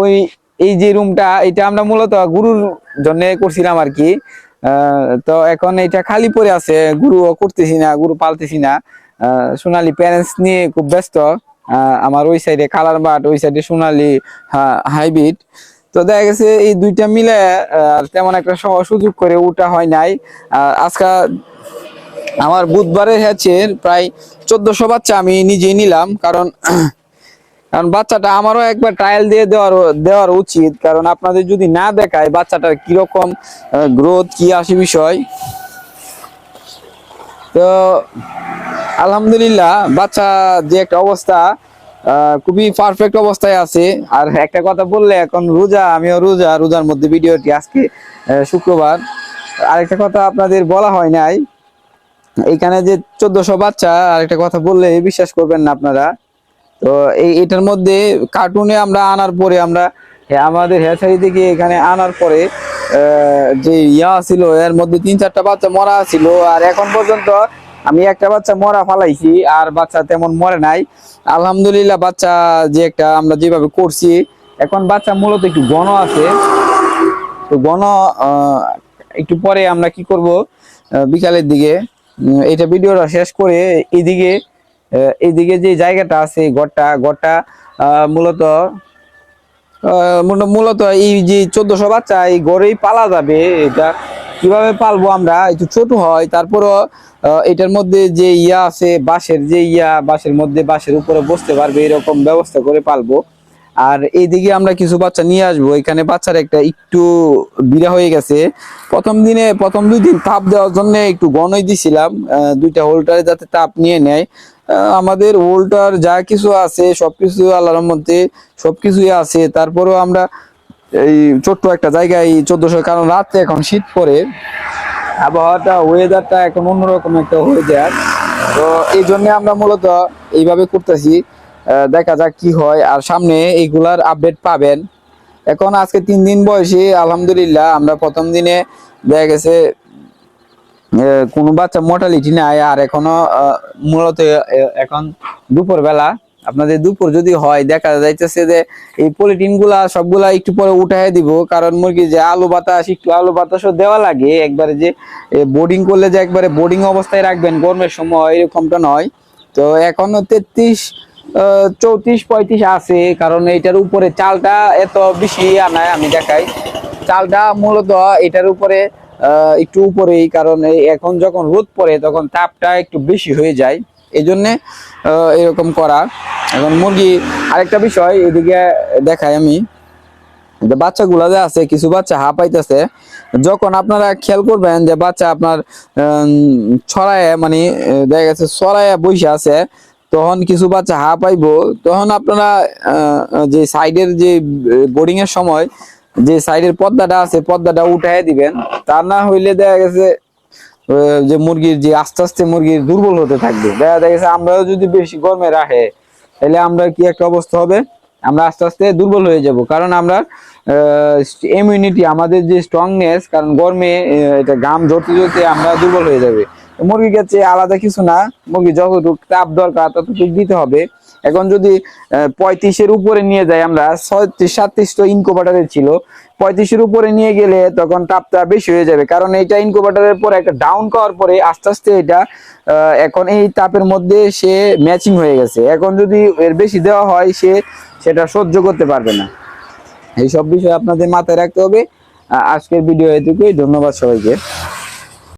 ওই, এই যে রুমটা এটা আমরা মূলত গুরুর জন্য করছিলাম আর কি। তো এখন এটা খালি পড়ে আছে গুরু করতেছি না, গুরু পালতেছি না। সোনালী প্যারেন্টস নিয়ে খুব ব্যস্ত। আমার ওই সাইডে কালার বাট, ওই সাইডে সোনালী হাইব্রিড তো দেখা গেছে এই দুইটা মিলে তেমন একটা সহ- সুযোগ করে উঠা হয় নাই। আজকে আমার বুধবারের হ্যাচের প্রায় চোদ্দশো বাচ্চা আমি নিজেই নিলাম, কারণ কারণ বাচ্চাটা আমারও একবার ট্রায়াল দিয়ে দেওয়ার দেওয়ার উচিত। কারণ আপনাদের যদি না দেখায় বাচ্চাটার কীরকম গ্রোথ কি আসে বিষয়। তো, আলহামদুলিল্লাহ, বাচ্চা যে একটা অবস্থা খুবই পারফেক্ট অবস্থায় আছে। আর একটা কথা বললে এখন রোজা, আমিও রোজা, রোজার মধ্যে ভিডিওটি আজকে শুক্রবার। আরেকটা কথা আপনাদের বলা হয় নাই, এখানে যে চোদ্দশো বাচ্চা, আরেকটা কথা বললে বিশ্বাস করবেন না আপনারা। তো এই এটার মধ্যে কার্টুনে আমরা আনার পরে আমরা আমাদের হেয়ারসারি থেকে এখানে আনার পরে যে ইয়া ছিল এর মধ্যে তিন চারটা বাচ্চা মরা ছিল আর এখন পর্যন্ত আমি একটা বাচ্চা মরা ফালাইছি আর বাচ্চা তেমন মরে নাই। আলহামদুলিল্লাহ বাচ্চা যে একটা আমরা যেভাবে করছি এখন বাচ্চা মূলত একটু ঘন আছে। তো আহ, একটু পরে আমরা কি করব বিকালের দিকে এটা ভিডিওটা শেষ করে এইদিকে আহ, এইদিকে যে জায়গাটা আছে ঘরটা ঘরটা মূলত মূলত এই যে চোদ্দশো বাচ্চা, এই ঘরেই পালা যাবে। এটা কীভাবে পালবো আমরা? একটু ছোট হয়, তারপরও এটার মধ্যে যে ইয়া আছে, বাঁশের যে ইয়া, বাঁশের মধ্যে, বাঁশের উপরে বসতে পারবে, এরকম ব্যবস্থা করে পালবো। আর এইদিকে আমরা কিছু বাচ্চা নিয়ে আসব। এখানে বাচ্চার একটা একটু বিড়া হয়ে গেছে। প্রথম দিনে, প্রথম দুই দিন তাপ দেওয়ার জন্য একটু গনই দিছিলাম। দুইটা হোল্ডারে যাতে তাপ নিয়ে নেয়। আমাদের হোল্ডার যা কিছু আছে, সবকিছু আল্লাহর মধ্যে সবকিছুই আছে। তারপরেও আমরা এই ছোট্ট একটা জায়গায় চোদ্দশো, কারণ রাত্রে এখন শীত পড়ে, আবহাওয়াটা ওয়েদারটা এখন অন্যরকম একটা হয়ে যায়। তো এই জন্য আমরা মূলত এইভাবে করতেছি। দেখা যাক কি হয়। আর সামনে এইগুলার আপডেট পাবেন। এখন আজকে তিন দিন বয়সে, আলহামদুলিল্লাহ, আমরা প্রথম দিনে দেখা গেছে কোনো বাচ্চা মোর্টালিটি নাই আর এখনও মূলত এখন দুপুর বেলা আপনাদের দুপুর যদি হয়, দেখা যাইতেছে যে এই পলিটিনগুলা সবগুলা একটু পরে উঠাই দিব, কারণ মুরগি যে আলু বাতাস, একটু আলু বাতাসও দেওয়া লাগে, একবারে যে বোর্ডিং করলে যে একবারে বোর্ডিং অবস্থায় রাখবেন, গরমের সময় এরকমটা নয়। তো এখনও তেত্রিশ চৌত্রিশ, পঁয়ত্রিশ আছে, কারণ এটার উপরে চালটা এত বেশি আনায় আমি দেখাই। চালটা মূলত এটার উপরে একটু উপরেই, কারণ এখন যখন রোদ পড়ে, তখন তাপটা একটু বেশি হয়ে যায়। এই জন্যে এরকম করা। এখন মুরগি, আরেকটা বিষয়, এদিকে দেখাই আমি। যে বাচ্চাগুলা যে আছে, কিছু বাচ্চা হা পাইতেছে। যখন আপনারা খেয়াল করবেন যে বাচ্চা আপনার ছড়ায় মানে দেখা গেছে ছড়ায় বসে আছে, তখন কিছু বাচ্চা হা পাইবো। তখন আপনারা যে সাইডের যে বোর্ডিং এর সময় যে সাইডের পর্দাটা আছে, পর্দাটা উঠাই দিবেন। তা না হইলে দেখা গেছে যে মুরগির যে আস্তে আস্তে মুরগির দুর্বল হতে থাকবে। দেখা গেছে আমরাও যদি বেশি গরমে রাখে, তাহলে আমরা কি একটা অবস্থা হবে? আমরা আস্তে আস্তে দুর্বল হয়ে যাব। কারণ আমরা ইমিউনিটি আমাদের যে স্ট্রংনেস কারণ গরমে এটা গাম জড়তে জড়তে আমরা দুর্বল হয়ে যাবে। মুরগির কাছে আলাদা কিছু না, মুরগি যতটুকু তাপ দরকার ততটুকু দিতে হবে। এখন যদি পঁয়ত্রিশের উপরে নিয়ে যাই আমরা, ছয়ত্রিশ, সাতত্রিশ তো ছিল। পঁয়ত্রিশের উপরে নিয়ে গেলে তখন তাপটা বেশি হয়ে যাবে। কারণ এটা ইনকোভাটারের পরে একটা ডাউন করার পরে আস্তে আস্তে এটা এখন এই তাপের মধ্যে সে ম্যাচিং হয়ে গেছে। এখন যদি এর বেশি দেওয়া হয়, সে সেটা সহ্য করতে পারবে না। এই সব বিষয় আপনাদের মাথায় রাখতে হবে। আজকের ভিডিও এটুকুই। ধন্যবাদ সবাইকে।